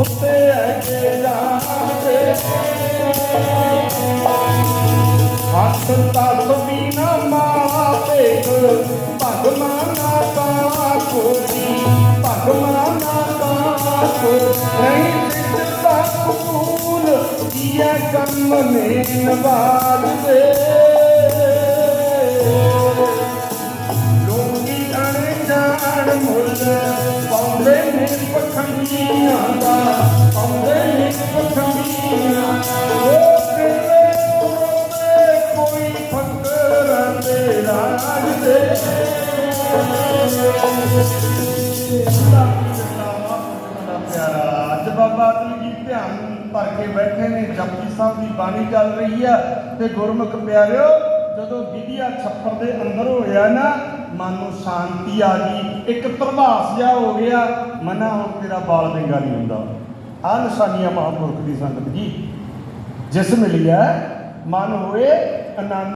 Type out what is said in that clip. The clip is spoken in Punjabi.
ਉੱਤੇ ਐ ਜਾਂਦੇ ਹੱਥ ਤੱਕ ਵੀ ਨਾ ਮਾਪੇ ਭਗਵਾਨਾ ਕਾ ਕੋਈ ਭਗਵਾਨਾ ਕਾ ਕੋਈ ਨਹੀਂ ਸਿੱਧਾ ਕਬੂਲ ਕੀਆ ਕੰਮ ਨੇ ਨਵਾਜ ਦੇ ਮੁੱਲ ਪਾਉਂਦੇ ਨੇ ਪਖੰਡੀਆਂ ਦਾ ਪਾਉਂਦੇ ਨੇ ਪਖੰਡੀਆਂ ਉਹ ਕਿਲੇ ਕੋਈ ਫਕਰਾਂ ਦੇ ਰਾਜ ਦੇ ਪਿਆਰਾ ਅੱਜ ਬਾਬਾ ਅਟਲ ਜੀ ਧਿਆਨ ਭਰ ਕੇ ਬੈਠੇ ਨੇ ਜਪਜੀ ਸਾਹਿਬ ਦੀ ਬਾਣੀ ਚੱਲ ਰਹੀ ਆ ਤੇ ਗੁਰਮੁਖ ਪਿਆਰਿਓ ਜਦੋਂ ਵਿਧਿਆ ਛੱਪਰ ਦੇ ਅੰਦਰ ਹੋਇਆ ਨਾ ਮਨ ਨੂੰ ਸ਼ਾਂਤੀ ਆ ਗਈ, ਇੱਕ ਪ੍ਰਭਾਸ ਜਿਹਾ ਹੋ ਗਿਆ, ਮਨਾ ਹੁਣ ਤੇਰਾ ਬਾਲ ਵਿੰਗਾ ਨਹੀਂ ਹੁੰਦਾ। ਆ ਨਿਸ਼ਾਨੀਆਂ ਮਹਾਂਪੁਰਖ ਦੀ ਸੰਗਤ ਜੀ, ਜਿਸ ਮਿਲਿਆ ਮਨ ਹੋਏ ਆਨੰਦ